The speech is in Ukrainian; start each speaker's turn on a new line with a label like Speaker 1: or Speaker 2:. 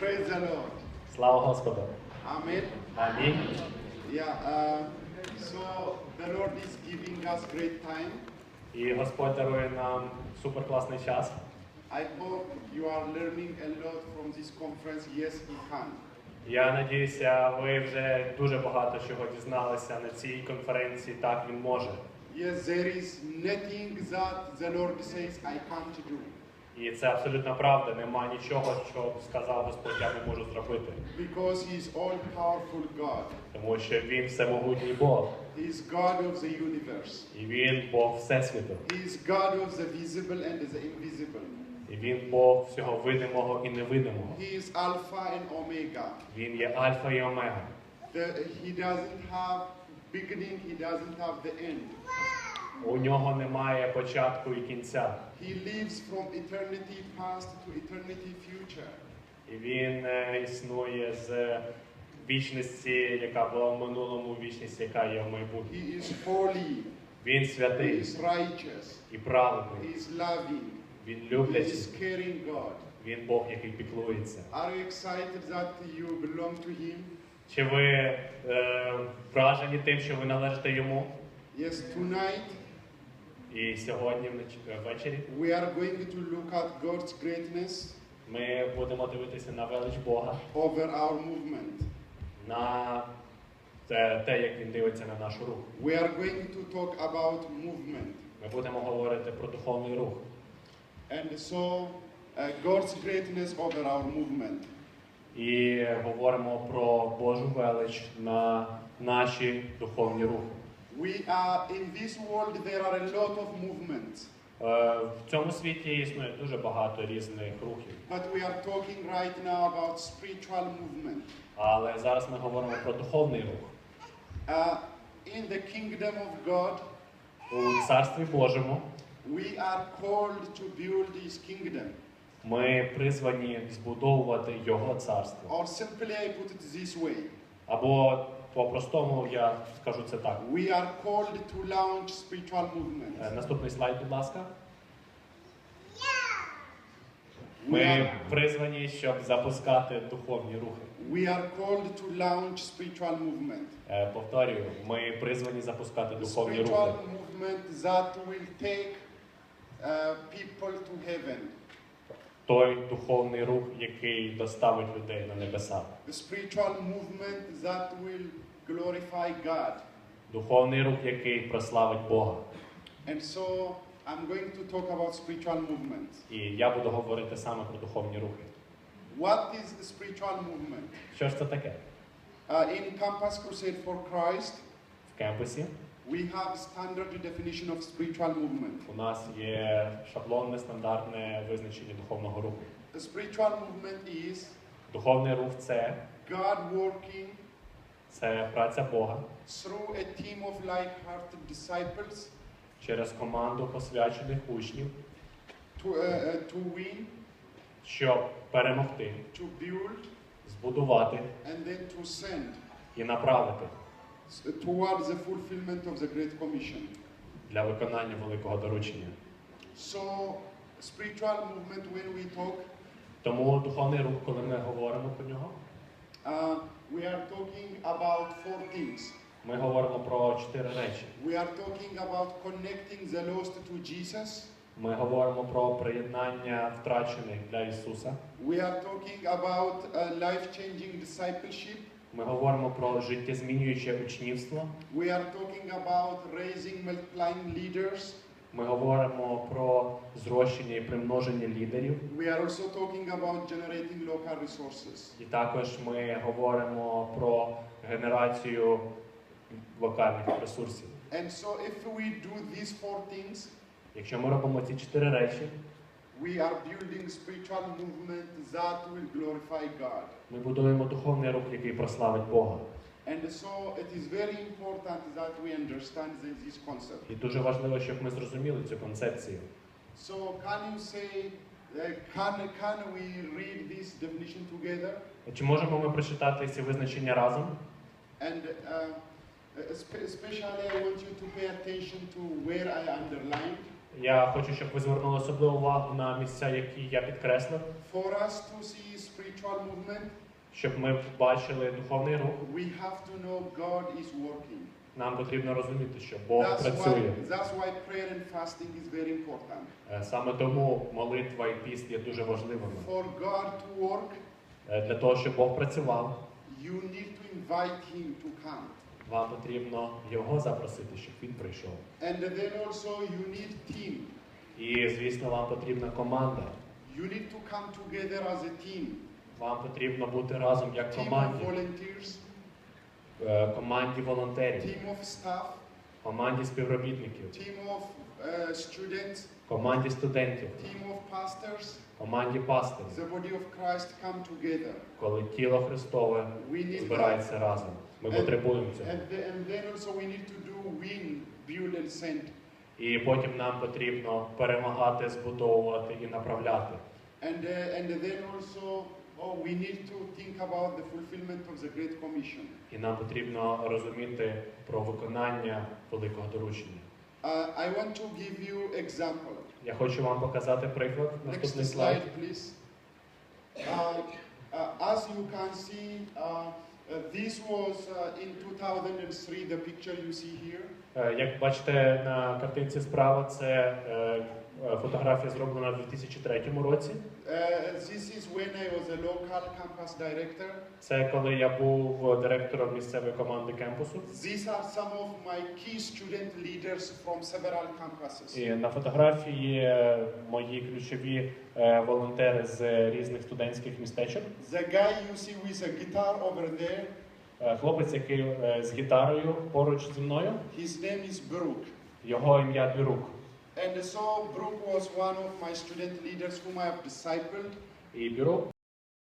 Speaker 1: Praise the Lord.
Speaker 2: Слава Господу!
Speaker 1: Amen.
Speaker 2: Амінь.
Speaker 1: Yeah. Uh, so the Lord is giving us great time.
Speaker 2: І Господь дарує нам суперкласний час.
Speaker 1: I hope you are learning a lot from this conference. Yes, He can.
Speaker 2: Я надіюся, ви вже дуже багато чого дізналися на цій конференції. Так він може.
Speaker 1: Yes, there is nothing that the Lord says I can't do.
Speaker 2: І це абсолютно правда. Нема нічого, що б сказав Господь, я не можу зробити.
Speaker 1: Because He is all-powerful God.
Speaker 2: Тому що він всемогутній Бог.
Speaker 1: He is God of the universe.
Speaker 2: І він Бог Всесвіту.
Speaker 1: He is God of the visible and the invisible.
Speaker 2: І він Бог всього видимого і невидимого.
Speaker 1: He is Alpha and Omega.
Speaker 2: Він є Альфа і Омега.
Speaker 1: The, he doesn't have beginning. He doesn't have the end.
Speaker 2: У нього немає початку і кінця.
Speaker 1: He lives from eternity past to eternity future.
Speaker 2: І він е, існує з вічності, яка була в минулому, вічність, яка є в майбутньому.
Speaker 1: He is holy.
Speaker 2: Він
Speaker 1: He
Speaker 2: святий
Speaker 1: is righteous.
Speaker 2: і
Speaker 1: He is loving.
Speaker 2: Він
Speaker 1: He is caring God.
Speaker 2: Він Бог, який піклується.
Speaker 1: Are you excited that you belong to Him?
Speaker 2: Чи ви е, вражені тим, що ви належите йому?
Speaker 1: Yes, tonight
Speaker 2: І сьогодні внеч- ввечері
Speaker 1: we are going to look at God's greatness
Speaker 2: ми будемо дивитися на велич Бога,
Speaker 1: over our movement.
Speaker 2: на те, те, як він дивиться на нашу рух.
Speaker 1: We are going to talk about movement.
Speaker 2: Ми будемо говорити про духовний рух.
Speaker 1: And so, uh, God's greatness over our movement.
Speaker 2: І говоримо про Божу велич на наші духовні рухи.
Speaker 1: We are in this world, there are a lot of movements.
Speaker 2: Е, В цьому світі існує дуже багато різних рухів,
Speaker 1: But we are talking right now about spiritual movement.
Speaker 2: але зараз ми говоримо про духовний рух.
Speaker 1: Uh, in the kingdom of God,
Speaker 2: У царстві Божому
Speaker 1: we are called to build His kingdom.
Speaker 2: ми призвані збудовувати Його царство.
Speaker 1: Or simply, I put it this way
Speaker 2: Або по-простому я скажу це так.
Speaker 1: we are called to launch spiritual
Speaker 2: Е,
Speaker 1: movements.
Speaker 2: Наступний слайд, будь ласка. Ми призвані, щоб запускати духовні рухи.
Speaker 1: we are called to launch spiritual movement.
Speaker 2: Е, Повторюю, ми призвані запускати духовні
Speaker 1: spiritual movement that will take uh, people to heaven.
Speaker 2: Той духовний рух, який доставить людей на небеса.
Speaker 1: The spiritual movement that will glorify God.
Speaker 2: Духовний рух, який прославить Бога.
Speaker 1: And so I'm going to talk about spiritual movements.
Speaker 2: І я буду говорити саме про духовні рухи.
Speaker 1: What is the spiritual movement?
Speaker 2: Що ж це таке?
Speaker 1: Uh, in Campus Crusade for Christ,
Speaker 2: В кемпусі
Speaker 1: we have standard definition of spiritual movement.
Speaker 2: у нас є шаблонне стандартне визначення духовного руху.
Speaker 1: The spiritual movement is
Speaker 2: Духовний рух це,
Speaker 1: God working
Speaker 2: це праця Бога
Speaker 1: through a team of like-hearted disciples
Speaker 2: через команду посвячених учнів,
Speaker 1: to, uh, uh, to win,
Speaker 2: щоб перемогти,
Speaker 1: to build,
Speaker 2: збудувати
Speaker 1: and then to send
Speaker 2: і направити
Speaker 1: towards the fulfillment of the Great Commission.
Speaker 2: для виконання великого доручення.
Speaker 1: So, spiritual movement, when we talk,
Speaker 2: Тому духовний рух, коли ми говоримо про нього,
Speaker 1: uh, we are talking about four things.
Speaker 2: ми говоримо про чотири речі.
Speaker 1: We are talking about connecting the lost to Jesus.
Speaker 2: Ми говоримо про приєднання втрачених для Ісуса.
Speaker 1: We are talking about uh, life-changing discipleship.
Speaker 2: Ми говоримо про життєзмінююче учнівство.
Speaker 1: We are talking about raising, multiplying leaders.
Speaker 2: Ми говоримо про зрощення і примноження лідерів.
Speaker 1: We are also talking about generating local resources.
Speaker 2: І також ми говоримо про генерацію локальних ресурсів.
Speaker 1: And so, if we do these four things,
Speaker 2: Якщо ми робимо ці чотири речі,
Speaker 1: we are building spiritual movement that will glorify God.
Speaker 2: ми будуємо духовний рух, який прославить Бога.
Speaker 1: And so, it is very important that we understand this, concept.
Speaker 2: І дуже важливо, щоб ми зрозуміли цю концепцію.
Speaker 1: So, can you say, uh, can, can we read this definition together?
Speaker 2: Чи можемо ми прочитати ці визначення разом?
Speaker 1: And uh, especially, I want you to pay attention to where I underlined.
Speaker 2: Я хочу, щоб ви звернули особливу увагу на місця, які я підкреслив.
Speaker 1: For us to see spiritual movement,
Speaker 2: щоб ми бачили духовний рух,
Speaker 1: we have to know God is working.
Speaker 2: нам потрібно розуміти, що Бог
Speaker 1: That's why,
Speaker 2: працює.
Speaker 1: that's why prayer and fasting is very important.
Speaker 2: Е, Саме тому молитва і піст є дуже важливими.
Speaker 1: For God to work,
Speaker 2: Е, Для того, щоб Бог працював,
Speaker 1: you need to invite Him to come.
Speaker 2: Вам потрібно його запросити, щоб він прийшов.
Speaker 1: And then also you need team.
Speaker 2: І звісно, вам потрібна команда.
Speaker 1: You need to come together as a team.
Speaker 2: Вам потрібно бути разом як
Speaker 1: Team of
Speaker 2: команді,
Speaker 1: volunteers,
Speaker 2: Е, команді волонтерів,
Speaker 1: team of staff,
Speaker 2: команді співробітників,
Speaker 1: team of uh, students,
Speaker 2: команді студентів, команді
Speaker 1: together.
Speaker 2: коли тіло Христове збирається разом. Ми потребуємо цього. І потім нам потрібно перемагати, збудовувати і направляти.
Speaker 1: And, uh, and then also oh, we need to think about the fulfillment of the Great Commission.
Speaker 2: І нам потрібно розуміти про виконання великого доручення.
Speaker 1: Uh, I want to give you example.
Speaker 2: Я хочу вам показати приклад.
Speaker 1: Next
Speaker 2: Наступний слайд.
Speaker 1: slide, please. Uh, uh, as you can see, uh, uh, this was uh, in 2003, the picture you see here.
Speaker 2: Е, Як бачите на картинці справа, це е, е, фотографія зроблена у 2003 році.
Speaker 1: Uh, this is when I was a local campus director.
Speaker 2: Це коли я був директором місцевої команди кемпусу.
Speaker 1: These are some of my key student leaders from several campuses.
Speaker 2: І на фотографії мої ключові е, волонтери з різних студентських містечок.
Speaker 1: The guy you see with a guitar over there,
Speaker 2: Е, Хлопець, який е, з гітарою поруч зі мною,
Speaker 1: his name is Brooke.
Speaker 2: його ім'я Бірук.
Speaker 1: And so Brooke was one of my student leaders whom I have discipled.
Speaker 2: Et Bureau